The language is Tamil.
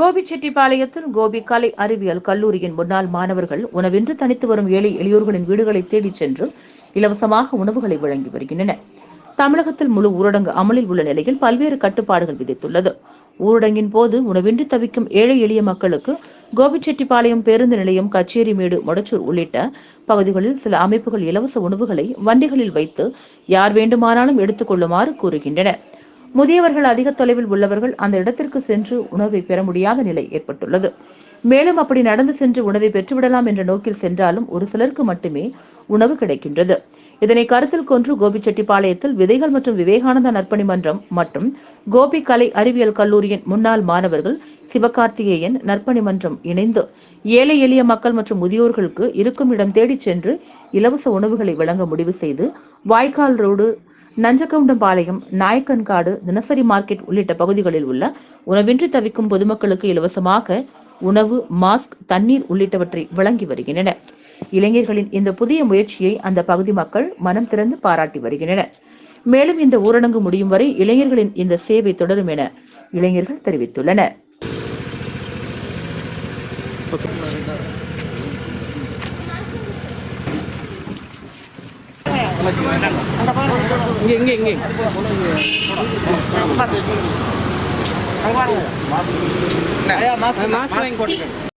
கோபிச்செட்டிப்பாளையத்தில் கோபி கலை அறிவியல் கல்லூரியின் முன்னாள் மாணவர்கள் உணவின்றி தனித்து வரும் ஏழை எளியோர்களின் வீடுகளை தேடிச் சென்று இலவசமாக உணவுகளை வழங்கி வருகின்றனர். தமிழகத்தில் முழு ஊரடங்கு அமலில் உள்ள நிலையில் பல்வேறு கட்டுப்பாடுகள் விதித்துள்ளது. ஊரடங்கின் போது உணவின்றி தவிக்கும் ஏழை எளிய மக்களுக்கு கோபிச்செட்டிப்பாளையம் பேருந்து நிலையம் கச்சேரிமேடு மொடச்சூர் உள்ளிட்ட பகுதிகளில் சில அமைப்புகள் இலவச உணவுகளை வண்டிகளில் வைத்து யார் வேண்டுமானாலும் எடுத்துக் கொள்ளுமாறு கூறுகின்றனர். முதியவர்கள் அதிக தொலைவில் உள்ளவர்கள் அந்த இடத்திற்கு சென்று உணவை பெற முடியாத நிலை ஏற்பட்டுள்ளது. மேலும் அப்படி நடந்து சென்று உணவை பெற்றுவிடலாம் என்ற நோக்கில் சென்றாலும் ஒரு சிலருக்கு மட்டுமே உணவு கிடைக்கின்றது. இதனை கருத்தில் கொண்டு கோபிச்செட்டிப்பாளையத்தில் விதைகள் மற்றும் விவேகானந்தா நற்பணி மன்றம் மற்றும் கோபி கலை அறிவியல் கல்லூரியின் முன்னாள் மாணவர்கள் சிவகார்த்திகேயன் நற்பணி மன்றம் இணைந்து ஏழை எளிய மக்கள் மற்றும் முதியோர்களுக்கு இருக்கும் இடம் தேடிச் சென்று இலவச உணவுகளை வழங்க முடிவு செய்து வாய்க்கால் ரோடு நஞ்சக்கவுண்டம்பாளையம் நாயக்கன்காடு தினசரி மார்க்கெட் உள்ளிட்ட பகுதிகளில் உள்ள உணவின்றி தவிக்கும் பொதுமக்களுக்கு இலவசமாக உணவு மாஸ்க் தண்ணீர் உள்ளிட்டவற்றை வழங்கி வருகின்றன இளைஞர்களின் இந்த புதிய முயற்சியை அந்த பகுதி மக்கள் மனம் திறந்து பாராட்டி வருகின்றனர். மேலும் இந்த ஊரடங்கு முடியும் வரை இளைஞர்களின் இந்த சேவை தொடரும் என இளைஞர்கள் தெரிவித்துள்ளனர். இங்கே இங்கே இங்கே. மாஸ்க் வாங்கி போட்டுருக்கேன்